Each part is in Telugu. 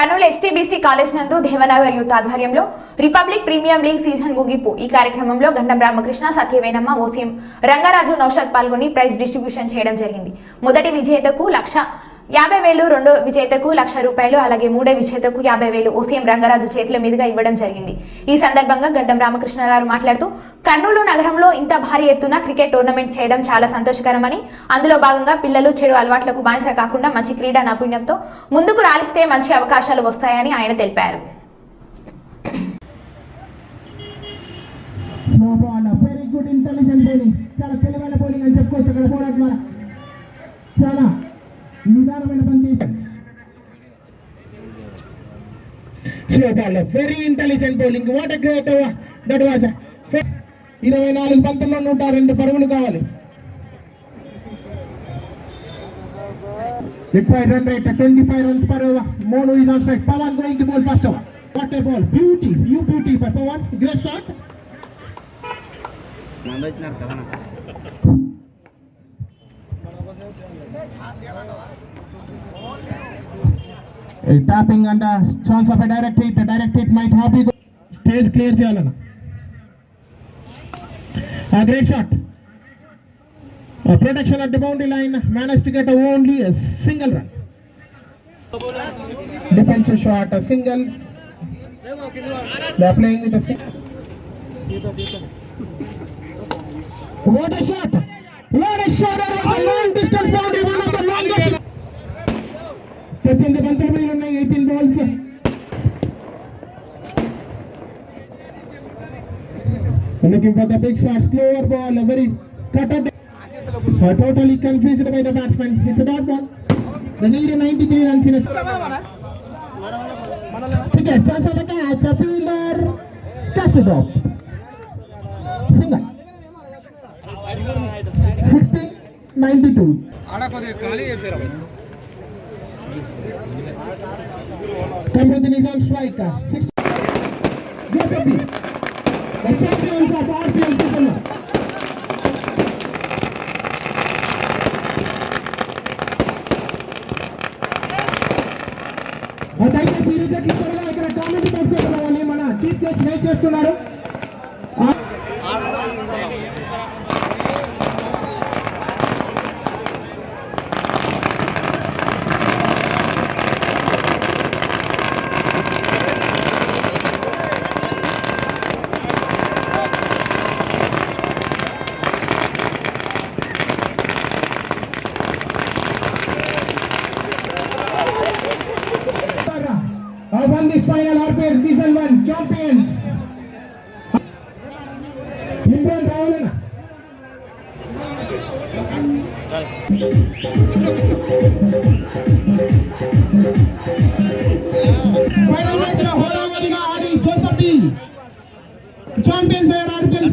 కర్నూలు ఎస్టీబీసీ కాలేజ్ నందు దేవనగర్ యూత్ ఆధ్వర్యంలో రిపబ్లిక్ ప్రీమియం లీగ్ సీజన్ ముగింపు. ఈ కార్యక్రమంలో గండం రామకృష్ణ సత్యవేనమ్మ ఓసీఎం రంగరాజు నౌషద్ పాల్గొని ప్రైజ్ డిస్ట్రిబ్యూషన్ చేయడం జరిగింది. మొదటి విజేతకు లక్ష యాభై వేలు రెండో విజేతకు లక్ష రూపాయలు అలాగే మూడో విజేతకు యాభై వేలు ఓసీఎం రంగరాజు చేతుల మీదుగా ఇవ్వడం జరిగింది. ఈ సందర్భంగా గడ్డం రామకృష్ణ గారు మాట్లాడుతూ కర్నూలు నగరంలో ఇంత భారీ ఎత్తున క్రికెట్ టోర్నమెంట్ చేయడం చాలా సంతోషకరమని అందులో భాగంగా పిల్లలు చెడు అలవాట్లకు బానిస కాకుండా మంచి క్రీడా నైపుణ్యంతో ముందుకు రాలిస్తే మంచి అవకాశాలు వస్తాయని ఆయన తెలిపారు. చాలా తెలివైన బౌలింగ్ అని చెప్పుకోవచ్చు అక్కడ బౌలర్ ద్వారా. చాలా నిదానమైన బంతి slow ball very intelligent bowling what great that was ఇరవై నాలుగు పంతొమ్మిది నూట రెండు పరుగులు కావాలి. Required run rate twenty five runs per over Monu is on strike Pawan going to bowl first over what a ball beauty you beauty by Pawan great shot chance of a direct hit. A direct hit might happy. Stage clear చేయాలన్న A great shot. A protection at the boundary line managed to get only a single run. Defensive shot, a singles. They are playing with a single. What a shot! What a shot! It was a long distance boundary, పద్దెనిమిది బంతుల మీద ఉన్నాయి eighteen balls looking for the big shot slower ball a very cut out uh, totally confused by the batsman it's a dot ball the need 93 runs in a ठीक है chance of the catch a fielder catch the drop single 16 92 ఆడ కొద్దిగా ఖాళీ చెప్పారు Kamruddin is on strike. Six. Joseph B. The champions of RPL season. దయచేసి ఈ రిజెక్ట్ త్వరగా ఇక్కడ కామెంట్ బాక్స్ రావాలి మన చీఫ్ గెస్ట్ వెయిట్ చేస్తున్నారు this final RPL season one champions. Imran రావాలన్నా ఫైనల్ మ్యాచ్ లో హోరావరిగా ఆడి జోసఫ్ ఛాంపియన్స్ అయ్యారు ఆర్పిఎల్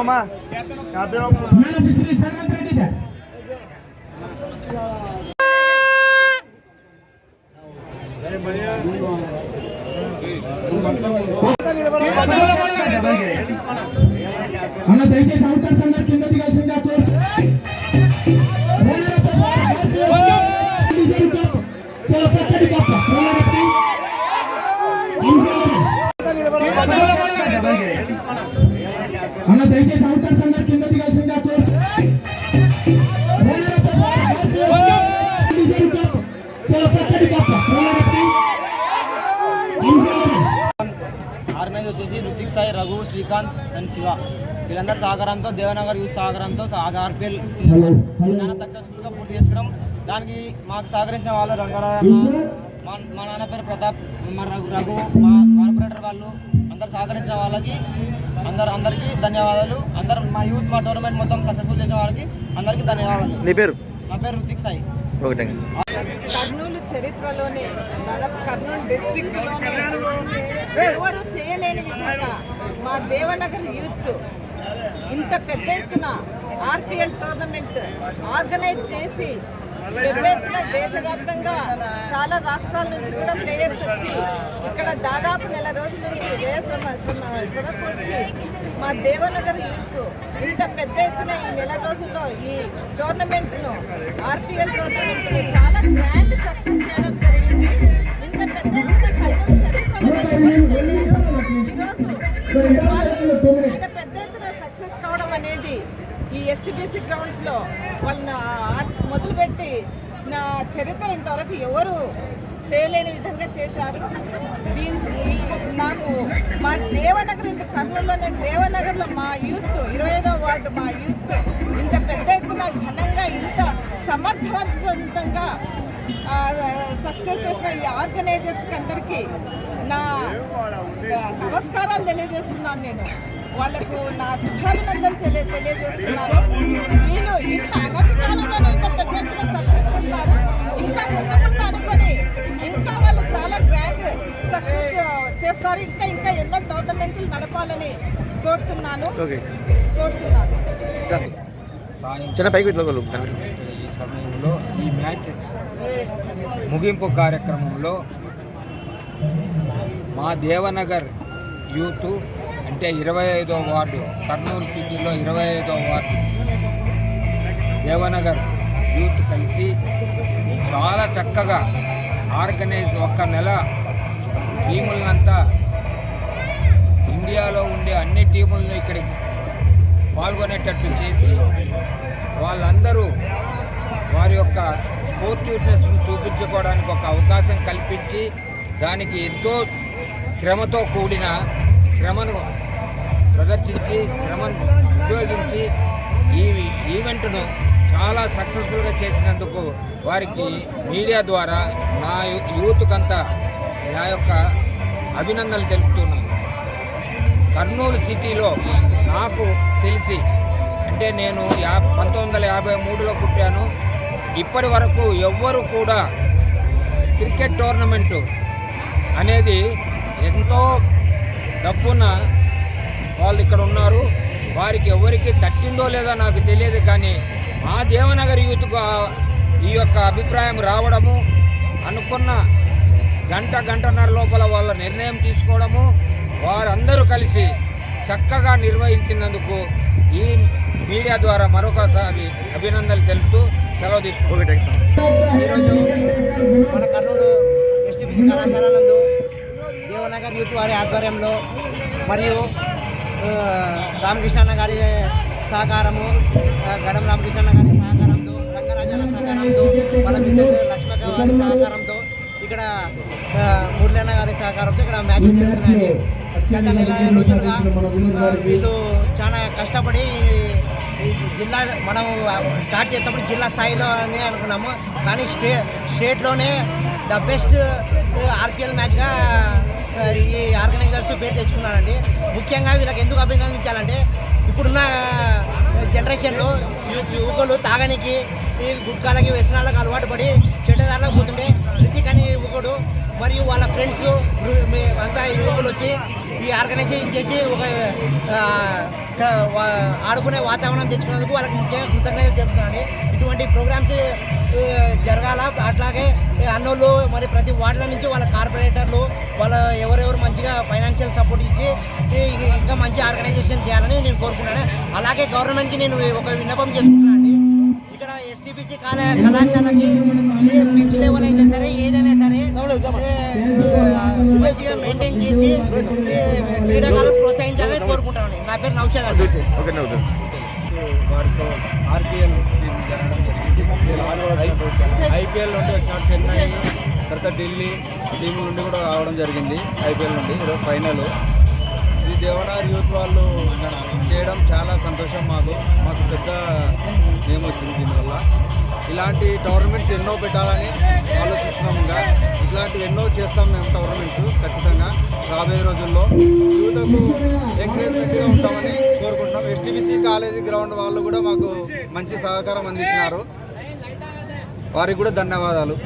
ಮಾಮ. ಅಣ್ಣ ದಯಚೇಸಿ ఆర్గనైజ్ వచ్చేసి రుతిక్ సాయి రఘు శ్రీకాంత్ అండ్ శివ. వీళ్ళందరి సహకారంతో దేవనగర్ యూత్ సహకారంతో ఆర్పిఎల్ చాలా సక్సెస్ఫుల్గా పూర్తి చేసుకున్నాం. దానికి మాకు సహకరించిన వాళ్ళు రంగారావు మా మా నాన్న పేరు ప్రతాప్ మా రఘు రఘు మా కార్పొరేటర్ వాళ్ళు అందరు సహకరించిన వాళ్ళకి అందరు అందరికీ ధన్యవాదాలు. అందరు మా యూత్ మా టోర్నమెంట్ మొత్తం సక్సెస్ఫుల్ చేసిన వాళ్ళకి అందరికీ ధన్యవాదాలు. నీ పేరు? నా పేరు రుతిక్ సాయి. కర్నూలు చరిత్రలోనే దాదాపు కర్నూలు డిస్ట్రిక్ట్లోనే ఎవరు చేయలేని విధంగా మా దేవనగర్ యూత్ ఇంత పెద్ద ఎత్తున ఆర్పిఎల్ టోర్నమెంట్ ఆర్గనైజ్ చేసి పెద్ద ఎత్తున దేశవ్యాప్తంగా చాలా రాష్ట్రాల నుంచి కూడా ప్లేయర్స్ వచ్చి ఇక్కడ దాదాపు నెల రోజుల నుంచి వ్యయ మా దేవనగర్ యూత్ ఇంత పెద్ద ఎత్తున ఈ నెల రోజుల్లో ఈ టోర్నమెంట్ను ఆర్పిఎల్ టోర్నమెంట్ను చాలా గ్రాండ్ సక్సెస్ చేయడం జరిగింది. ఇంత పెద్ద ఎత్తున కర్నూలు ఈరోజు ఈ ఎస్టీబీసీ గ్రౌండ్స్లో వాళ్ళని మొదలుపెట్టి నా చరిత్ర ఇంతవరకు ఎవరు చేయలేని విధంగా చేశారు. దీనికి నాకు మా దేవనగర్ ఇంత కర్నూలులోనే దేవనగర్లో మా యూత్ ఇరవై ఐదో వార్డు మా యూత్ ఇంత పెద్ద ఎత్తున ఘనంగా ఇంత సమర్థవంతంగా సక్సెస్ చేసిన ఈ ఆర్గనైజర్స్కి అందరికీ నా నమస్కారాలు తెలియజేస్తున్నాను నేను. వాళ్ళకు నా శుభాభినందనలు తెలియ తెలియజేస్తున్నాను వీళ్ళు ఇంత అనతి కాలంలోనే ఇంత పెద్ద ఎత్తున సక్సెస్ చేస్తారు ఇంకా ముందు ముందు అనుకొని ఇంకా వాళ్ళు చాలా గ్రాండ్ సక్సెస్ చేస్తారు. ఇంకా ఇంకా ఎన్నో టోర్నమెంట్లు నడపాలని కోరుతున్నాను. కోరుతున్నాను. ఈ సమయంలో ఈ మ్యాచ్ ముగింపు కార్యక్రమంలో మా దేవనగర్ యూత్ అంటే ఇరవై ఐదో వార్డు కర్నూలు సిటీలో ఇరవై ఐదో వార్డు. దేవనగర్ యూత్ కలిసి చాలా చక్కగా ఆర్గనైజ్ ఒక్క నెల టీములనంతా ఇండియాలో ఉండే అన్ని టీములను ఇక్కడ పాల్గొనేటట్టు చేసి వాళ్ళందరూ వారి యొక్క స్పోర్టివ్నెస్ను చూపించుకోవడానికి ఒక అవకాశం కల్పించి దానికి ఎంతో శ్రమతో కూడిన శ్రమను ప్రదర్శించి శ్రమను ఉపయోగించి ఈ ఈవెంట్ను చాలా సక్సెస్ఫుల్గా చేసినందుకు వారికి మీడియా ద్వారా నా యూత్కంతా నా యొక్క అభినందనలు తెలుపుతున్నాను. కర్నూలు సిటీలో నాకు తెలిసి అంటే నేను యా పంతొమ్మిది వందల యాభై మూడులో పుట్టాను. ఇప్పటి వరకు ఎవ్వరు కూడా క్రికెట్ టోర్నమెంటు అనేది ఎంతో డబ్బున్న వాళ్ళు ఇక్కడ ఉన్నారు. వారికి ఎవరికి తట్టిందో లేదో నాకు తెలియదు కానీ మా దేవనగర్ యూత్కు ఈ యొక్క అభిప్రాయం రావడము అనుకున్న గంట గంటన్నర లోపల వాళ్ళ నిర్ణయం తీసుకోవడము వారందరూ కలిసి చక్కగా నిర్వహించినందుకు ఈ మీడియా ద్వారా మరొకసారి అభినందనలు తెలుపుతూ సెలవు తీసుకుంటాం ఈరోజు మన కర్నూలు ఎస్టీపీసీ కళాశాల నందు దేవనగర్ యూత్ వారి ఆధ్వర్యంలో మరియు ఆ, రామకృష్ణన్న గారి సహకారము గడం రామకృష్ణన్న గారి సహకారంతో రంగరాజాల సహకారంతో మన మిసెస్ లక్ష్మక్క వారి సహకారంతో ఇక్కడ మురళన్న గారి సహకారంతో ఇక్కడ మ్యాచ్ జరుగుతున్నాయి గత నెల రోజులుగా వీళ్ళు చాలా కష్టపడి జిల్లా మనం స్టార్ట్ చేసినప్పుడు జిల్లా స్థాయిలో అని అనుకున్నాము. కానీ స్టే స్టేట్లోనే ద బెస్ట్ ఆర్పిఎల్ మ్యాచ్గా ఈ ఆర్గనైజర్స్ పేరు తెచ్చుకున్నారండి. ముఖ్యంగా వీళ్ళకి ఎందుకు అభినందించాలంటే ఇప్పుడున్న జనరేషన్లో యువకులు తాగనికి ఈ గుట్కాలకి వ్యసనాలకు అలవాటు పడి చెడ్డదారులకు పోతుంటే ప్రతి కానీ యువకుడు మరియు వాళ్ళ ఫ్రెండ్స్ అంతా యువకులు వచ్చి ఈ ఆర్గనైజేషన్ చేసి ఒక ఆడుకునే వాతావరణం తెచ్చుకున్నందుకు వాళ్ళకి ముఖ్యంగా కృతజ్ఞతలు చెప్తున్నాను ఇటువంటి ప్రోగ్రామ్స్ జరగాల. అట్లాగే అన్నోళ్ళు మరి ప్రతి వార్డుల నుంచి వాళ్ళ కార్పొరేటర్లు వాళ్ళ ఎవరెవరు మంచిగా ఫైనాన్షియల్ సపోర్ట్ ఇచ్చి ఇంకా మంచి ఆర్గనైజేషన్ చేయాలని నేను కోరుకున్నాను అలాగే గవర్నమెంట్కి నేను ఒక విన్నపం చేసుకున్నాను అండి ఇక్కడ ఎస్టీబీసీ కళాశాలకి ఏ పిచ్ లెవెల్ అయితే సరే ఏదైనా సరే మంచిగా మెయింటైన్ చేసి ఏ, క్రీడాకారులు ప్రోత్సహించాలని కోరుకుంటామండి. నా పేరు నౌషాద్ అండి. వారితో ఆర్పిఎల్ టీం ఐపీఎల్ నుండి వచ్చిన చెన్నై తర్వాత ఢిల్లీ టీముల నుండి కూడా రావడం జరిగింది ఐపీఎల్ నుండి. ఈరోజు ఫైనల్. ఈ దేవనార్ యూత్ వాళ్ళు చేయడం చాలా సంతోషం మాకు. మాకు పెద్ద నేమ్ వచ్చింది దీనివల్ల. ఇలాంటి టోర్నమెంట్స్ ఎన్నో పెట్టాలని ఆలోచిస్తున్నాం ఇంకా. ఇలాంటివి ఎన్నో చేస్తాం మేము టోర్నమెంట్స్ ఖచ్చితంగా రాబోయే రోజుల్లో. యువతకు ఎంకరేజ్మెంట్గా ఉంటామని కోరుకుంటున్నాం. ఎస్టీబీసీ కాలేజీ గ్రౌండ్ వాళ్ళు కూడా మాకు మంచి సహకారం అందించినారు. వారికి కూడా ధన్యవాదాలు.